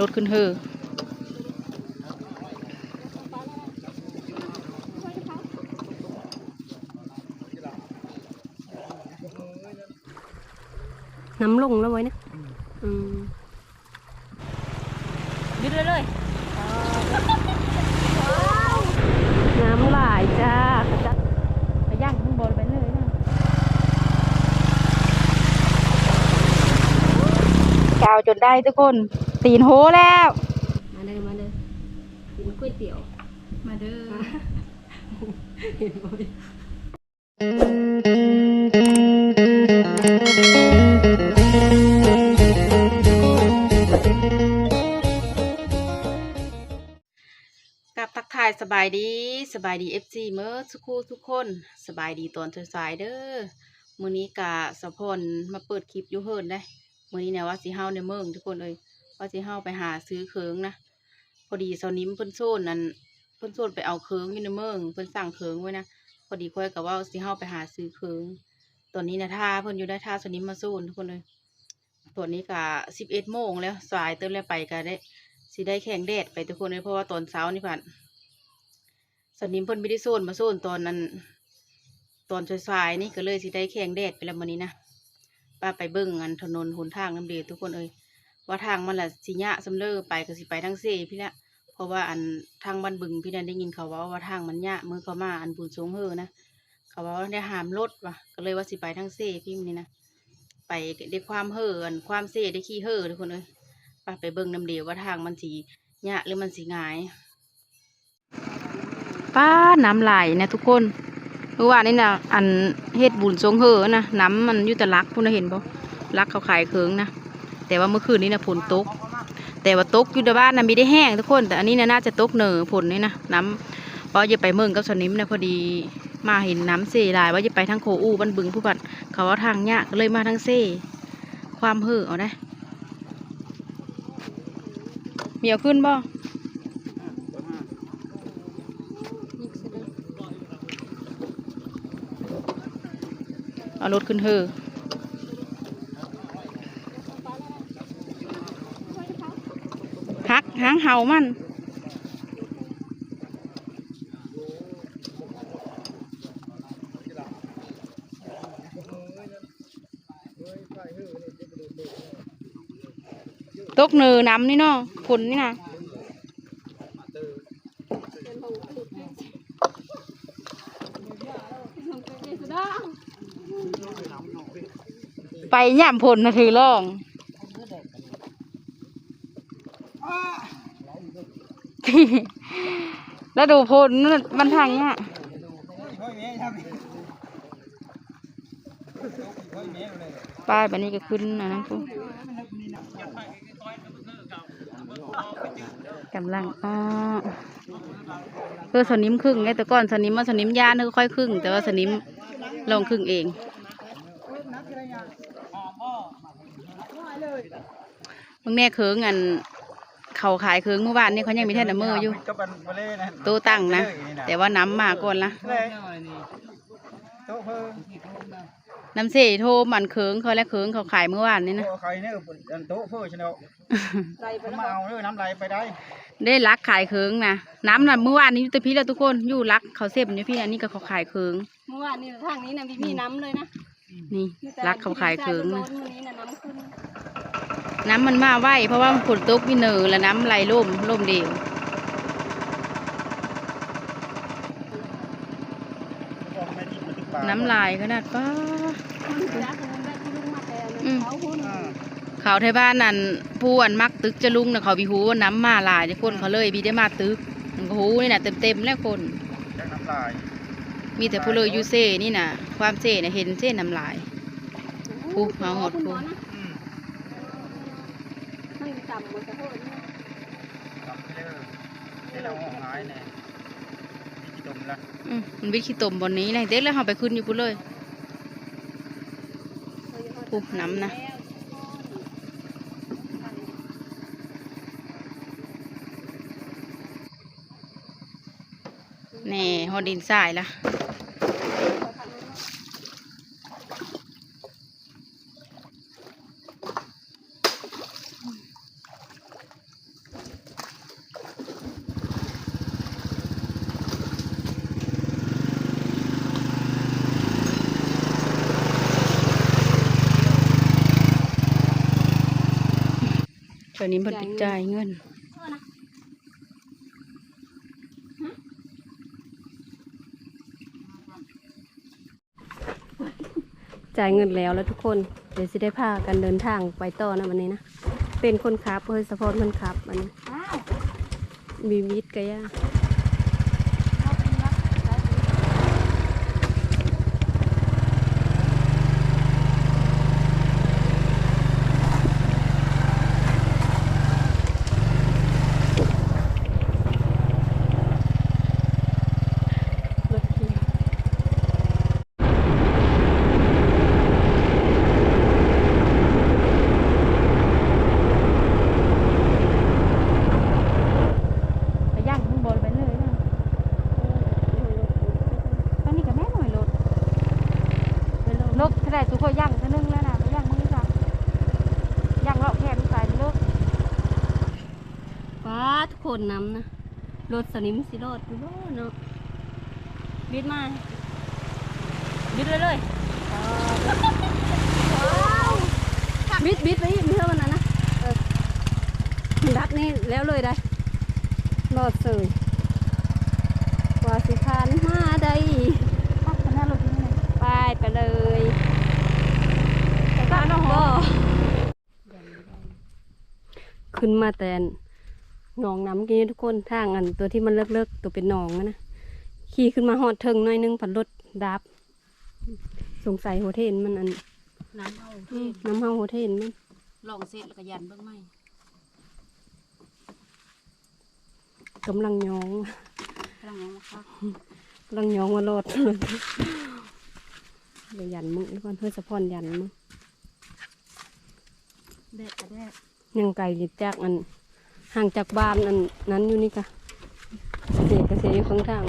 รถขึ้นเฮอน้ำลงแล้วไว้นะอืมยึดเลยเลยน้ำไหลายจ้ากระจัดกระย่างข้างบนไปเลยนะกาวจนได้ทุกคน ตีนโหแล้ว มาเลยมาเลยกินก๋วยเตี๋ยว มาเด้อเห็นบ่อยกับทักทายสบายดีสบายดีเอฟซีเมื่อสุคูทุกคนสบายดีตอนสายๆเด้อมื้อนี้กะสะพอนมาเปิดคลิปอยู่เฮิรนได้มื้อนี้เนี่ยว่าสิเฮาในเมืองทุกคนเลย ว่าสิเฮาไปหาซื้อเคิงนะ พอดีเสานิ้มเพิ่นโซนนั่นเพิ่นโซนไปเอาเคิงอยู่ในเมืองเพิ่นสั่งเคิงไว้นะพอดีค่อยกับว่าสิเฮาไปหาซื้อเคิงตอนนี้นะท่าเพิ่นอยู่ได้ท่าเสานิ้มมาโซนทุกคนเลยตอนนี้กะสิบเอ็ดโมงแล้วสายเติมแล้วไปก็ได้สิได้แข่งแดดไปทุกคนเลยเพราะว่าตอนเช้านี่ผ่านเสานิมเพิ่นไม่ได้โซนมาโซนตอนนั้น ตอนสายๆนี่ก็เลยสิได้แข่งแดดไปแล้วมื้อนี้นะป้าไปเบิ่งอันถนนหนทางน้ำเดีทุกคนเอ้ย ว่าทางมันละสิยะสำเลอไปก็สิไปทางเซพี่ละเพราะว่าอันทางบ้านบึงพี่นันได้ยินเขาว่าว่าทางมันยะมือเขามาอันบุญสงเฮอนะเขาว่าได้หามรถว่ะก็เลยว่าสิไปทางเซพี่มันนี่นะไปได้ความเฮออันความเซได้ขี้เฮอทุกคนเลยไปไปเบิ่งน้ำเดียวว่าทางมันสียะหรือมันสีงายป้าน้ำไหลนะทุกคนเมื่อวานนี่นะอันเฮ็ดบุญทรงเฮอนะน้ำมันอยู่แต่ลักพุ่นเห็นปะลักเขาขายเคืองนะ แต่ว่าเมื่อคืนนี้นะฝนตก แต่ว่าตกอยู่ในบ้านนะมีได้แห้งทุกคน แต่อันนี้นะน่าจะตกเหนอฝนนี่นะน้ำเพราะจะไปเมืองกับสนิมนะพอดีมาเห็นน้ำเซ่หลายว่าจะไปทางโคอูบันบึงผู้บัดเขาว่าทางเนี้ยก็เลยมาทางเซ่ความเห่อเอาได้มีเอาขึ้นบ่เอารถขึ้นเห่อ หักหาง เห่ามัน ตกเนือน้ำนี่เนาะฝนนี่นะไปย่ำผลนะถือล่อง แล้วดูพนั่นมันทางเนี้ยป้ายแบบนี้ก็ขึ้นนะน้ำพุกำลังอ้อเพื่อสนิมครึ่งไงแต่ก่อนสนิมมาสนิมยานเธอค่อยครึ่ง แต่ว่าสนิมลงครึ่งเอง มึงแน่เคิงอัน เขาขายเคิงเมื่อวานนี่เขายังมีแท่นน้ำมืออยู่ก็เป็นไปเลยนะตู้ตั้งนะ แต่ว่าน้ำมาก่อนละเลยโต๊ะเพิ่มน้ำเสโทรมันเคิงเขาและเคิงเขาขายเมื่อวานนี่นะโต๊ะใครเนี่ยอันโต๊ะเพิ่มชนะมาเอาเลยน้ำไหลไปได้ ได้รักขายเคิงนะน้ำน่ะเมื่อวานนี้อยู่แตะพี่แล้วทุกคนอยู่รักเขาเสพอยู่พี่อันนี้ก็เขาขายเคิงเมื่อวานนี้ทางนี้นะพี่พี่น้ำเลยนะนี่มีแต่รักเขาขายเคิงโซนะ นวันนี้นะน้ำขึ้นน้ำมันมาไวเพราะว่าฝนตกมีเนอแล้วน้ำไหลล่มล่มเดียวน้ำลายขนาดป้าคนรักคนได้ที่ลุงมาแต่อืมเขาหุ้นเขาไทยบ้านนั่นผู้อันมักตึกจะลุงนะเขาบีหูว่าน้ำมาหลายทุกคนเขาเลยบีได้มาตึกมันก็หูนี่นะเต็มเต็มๆแล้วคนจากน้ำลายมีแต่ผู้เลยอยูเซ่นี่นะความเซ่นะเห็นเซ่น้ำลายอู้เอาหมดคุณ กู หมอนะนั่ง ต่ำมดแต่โทษนะทำไปเลยที่เราห้องหายเนี่ยที่ตมละอืมมันวิขี้ตมบนนี้นะเด็กแล้วเขาไปขึ้นอยู่พุ่นเลยปุ๊น้ำนะแน่ฮอดินทรายละ อนนี้เพิ่นไปจ่ายเงินจ่ายเงินแล้วแล้วทุกคนเดี๋ยวสิได้พากันเดินทางไปต่อนะวันนี้นะ เป็นคนขับเฮ้ยสะพอนคนขับอันนี้มีวิทย์กะย่าถเข็น ไปย่างข้างบนไปเลยนะตอนนี้ก็แม่หน่อยรถรถเท่าไหร่ทุกคนย่างเท่านึงแล้วนะไปย่างมึงนี่จ้ะย่างเลาะแคมใส่รถ ว้าทุกค นนำนะรถสนิมสิรถอยู่บ่เนาะบิดมาบิดเลยเลยบิดบิดไปอีกมีเท่านั้นนะเออดักนี่แล้วเลยได้รอดเสยกว่าสิพานมาได้ข้างหน้ารถนี่ไงไปไปเลยก็ขึ้นมาแต่ หนองน้ำกี้ทุกคนทางอันตัวที่มันเลิกๆตัวเป็นหนองอะนะขี่ขึ้นมาหอดเทิงหน่อยนึงผัดรถดับ สงสัยโฮเทลมันอัน น้ำเอาอืมน้ำเฮาโฮเทลมันลองเสร็จแล้วก็ยันเบิ่งไหมกำลังยองกำลังยังมาคักกำลังยองว่ารอดเลยเดี๋ยวยันมึงทุกคนเพื่อสะพอนยันมึงแดดก็แดดยังไกลจากอัน ห่างจากบ้านอันนั้นอยู่นี่กะเสียกระเสียอยู่ข้างทาง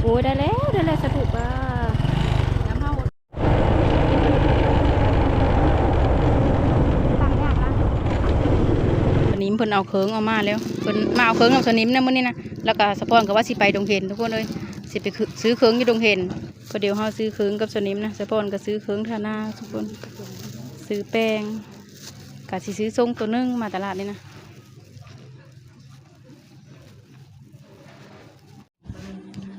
โอ้ยได้แล้วได้แล้วสะดุป้าน้ำเฮาตั้งยากนะสนิมเพิ่นเอาเคิงเอามาแล้วเพิ่นมาเอาเคิงเอาสนิมนะมื้อนี้นะแล้วก็สะพอนก็ว่าสิไปดงเห็นทุกคนเลยสิไปซื้อเคิงอยู่ดงเห็นก็เดี๋ยวเฮาซื้อเคิงกับสนิมนะสะพอนก็ซื้อเคิงทาหน้าทุกคนซื้อแป้งกะสิซื้อทรงตัวหนึงมาตลาดนี่นะ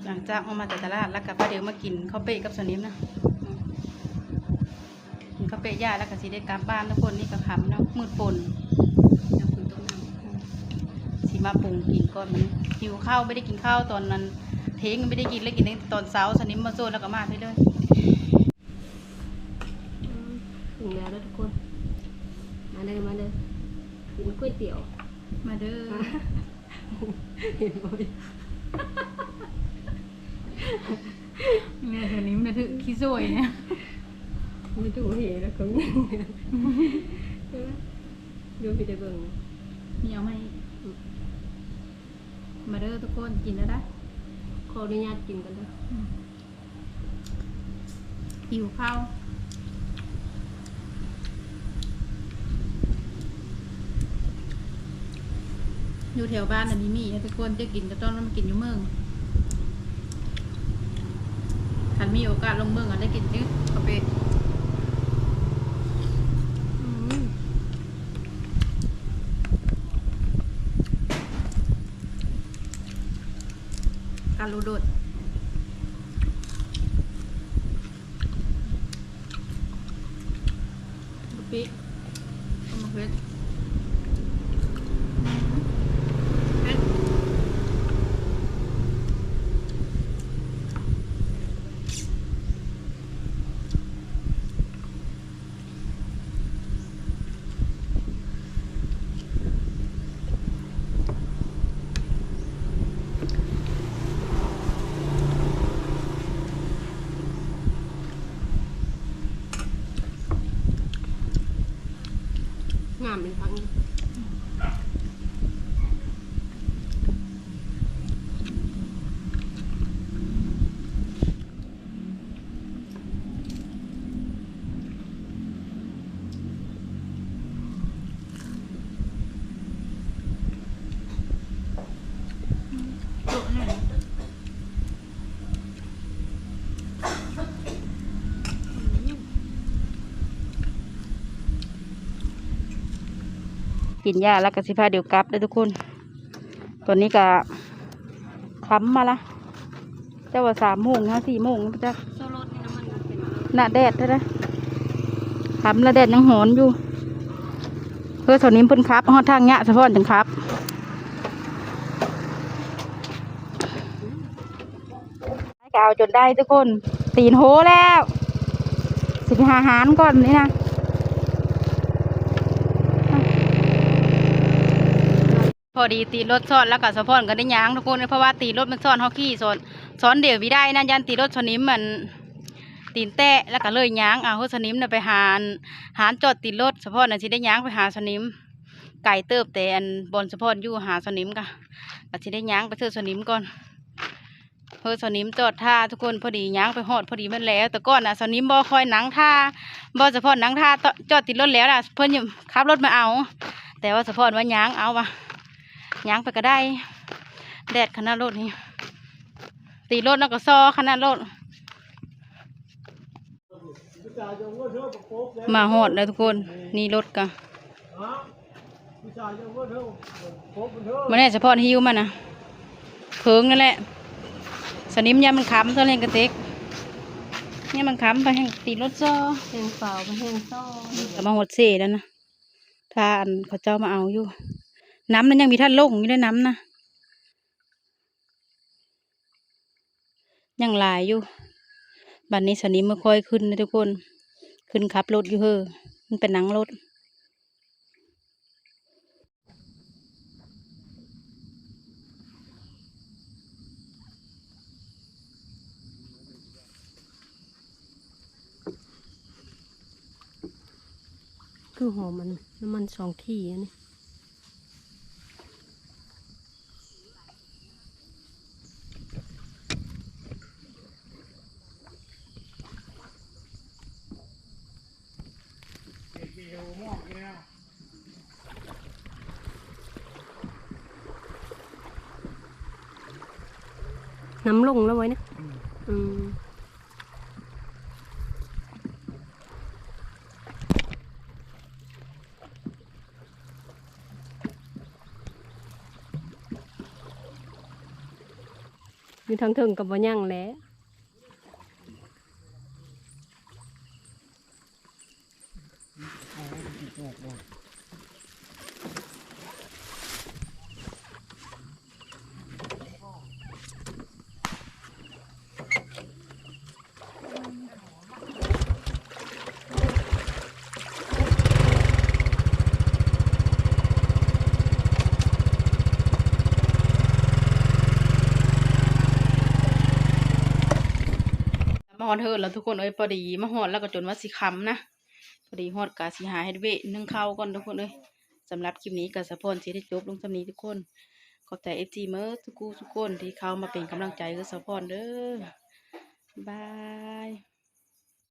หลั งจากออกมาจากตลาดแล้วก็ป้าเดี๋ยวมากินข้าวเป๊ะกับสนิมนะกินข้าวเป๊ะย่าแล้วก็สิได้กลับบ้านทุกคนนี่ก็คำเนาะมืดฝนน้ำฝนตกน้ำสิมาปรุงกินก่อนมันหิวข้าวไม่ได้กินข้าวตอนนั้นเทงไม่ได้กินเลยกินตั้งแต่ตอนเช้าสนิมมาโซนแล้วก็มาเรื่อยถึงแล้วแล้วทุกคน มาเลยมาเลยกินก๋วยเตี๋ยวๆมาเด้อเห็นไหมเนี่ยสนิมเนี่ยถือขี้โซยเนี่ยไม่ถูกเหแล้วก็มีใช่ไหมดูพี่ได้เบิ่งมีเอาไหมมาเด้อทุกคนกินแล้วได้ขออนุญาตกินกันเลยหิวข้าวอยู่แถวบ้านน่ะมีมีให้ทุกคนจะกินก็ต้องมากินอยู่เมือง คันมีโอกาสลงเมืองอะได้กินที่กาแฟอืมการรูโดดบุปิเอามาเพชรเพชร งามเลยพัง กินยาแล้วก็สิพาเดี๋ยวกลับเลยทุกคนตอนนี้ก็ค้ำมาละเจ้าว่าสามโมงฮะสี่โมงจ้ะหน้าแดดเท่านะค้ำแล้วแดดยังหอนอยู่ เพื่อตอนนี้เพิ่นครับฮอดทางเนี้ยสะพอนจังครับกาวจนได้ทุกคน ตีนโหแล้ว สิไปหาหารก่อนนี่นะ พอดีตีรถซ้อนแล้วก็สะพอนก็ได้ย้างทุกคนเพราะว่าตีรถมันซ้อนฮอกกี้ซ้อนซ้อนเดี๋ยววิได้นะยันตีรถชนิมมันตีนแตะแล้วก็เลยย้างเอาเฮาสนิมน่ะไปหานหารจอดตีรถสะพอนน่ะสิได้ย้างไปหาสนิม ไก่เติบแต่อันบนสะพอนอยู่หาสนิมกะก็สิได้ย้างไปเทื่อสนิมก่อนเพื่อสนิมจอดท่าทุกคนพอดีย้างไปหอดพอดีมันแล้ว แต่ก่อนน่ะสนิมบ่คอยหนังท่าบ่สะพอนหนังท่าจอดติดรถแล้วน่ะเพิ่อนยังขับรถมาเอา แต่ว่าสะพอนว่าย้างเอาวะ ย่างไปก็ได้ แดดขนาดรถนี่ ตีรถแล้วก็ซอขนาดรถมาหอดแล้วทุกคน นี่รถกะมันแน่เฉพาะหิวมันนะเพิงนั่นแหละ สนิมยามันค้ำตัวเล่นกระเต็กเนี่ยมันค้ำไปให้ตีรถซอแห้งเปล่าไปแห้งซ้อก็มาหดเซ่แล้วนะถ้าอันเขาเจ้ามาเอาอยู่ น้ำนั้นยังมีท่านลงอยู่ในน้ำนะยังหลายอยู่บัดนนี้สนิมมาค่อยขึ้นนะทุกคน ขึ้นขับรถอยู่เฮอมันเป็นหนังรถคือหอมมันน้ำมันสองที่อันนี้ น้ำลงแล้วไว้นะอืมอยู่ทางเทิงกับบ่ย่างแล้วม อนเฮิร์แล้วทุกคนเอ้ยพอดีมาหอดแล้วก็จนว่าสิคำนะพอดีหอดกาสิหาให้เวนึ่งข้าวก่อนทุกคนเอ้ยสำหรับคลิปนี้กับสะพอนสิได้จบลงสำนี้ทุกคน ขอบใจเอฟจีเมอร์ทุกคู่ทุกคนที่เข้ามาเป็นกำลังใจกับสะพอนเด้อบาย